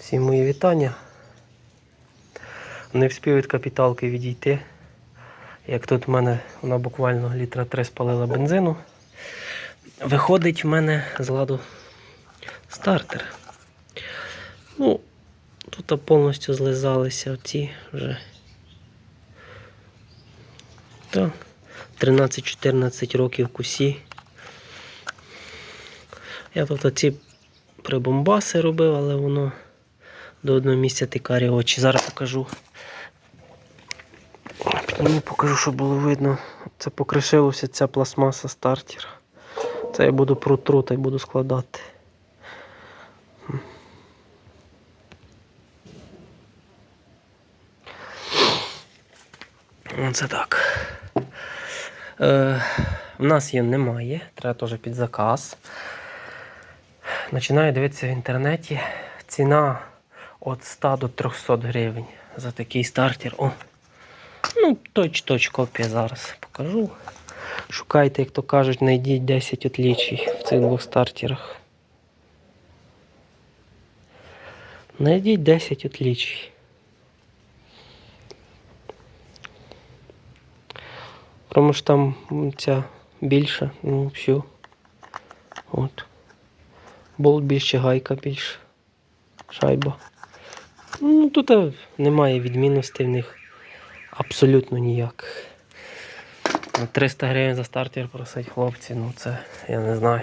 Всім мої вітання. Не вспів від капіталки відійти. Як тут в мене вона буквально літра три спалила бензину. Виходить в мене з ладу стартер. Ну, тут повністю злизалися оці вже. Так. 13-14 років кусі. Я тут оці прибомбаси робив, але воно до одного місця тикарі очі. Зараз покажу. Підніму, покажу, щоб було видно. Це покришилося ця пластмаса стартера. Це я буду протру та й буду складати. Оце так. Е, в нас її немає, треба теж під заказ. Починаю дивитися в інтернеті. Ціна від 100 до 300 гривень за такий стартер. О, ну, точ-точ копія зараз покажу. Шукайте, як то кажуть, знайдіть 10 отлічій в цих двох стартерах. Знайдіть 10 отлічій. Тому що там ця більша, ну, всю. От. Болт більше, гайка більше. Шайба. Ну, тут е, немає відмінностей в них абсолютно ніяких. Ну, 300 гривень за стартер просить хлопці, ну це я не знаю.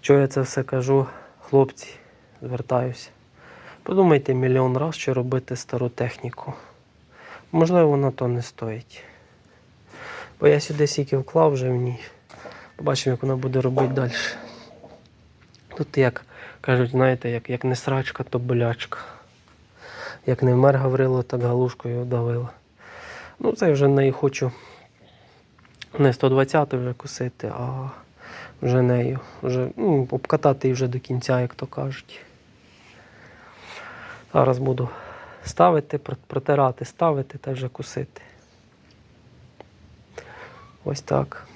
Чого я це все кажу, хлопці, звертаюся. Подумайте мільйон раз, що робити стару техніку. Можливо, вона то не стоїть. Бо я сюди стільки вклав вже в ній. Побачимо, як вона буде робити далі. Тут, як кажуть, знаєте, як, як не срачка, то болячка. Як не вмер Гаврило, так галушкою давила. Ну, це вже не хочу не 120 вже косити, а вже нею. Вже, ну, обкатати її вже до кінця, як то кажуть. Зараз буду ставити, протирати, ставити та вже косити. Ось так.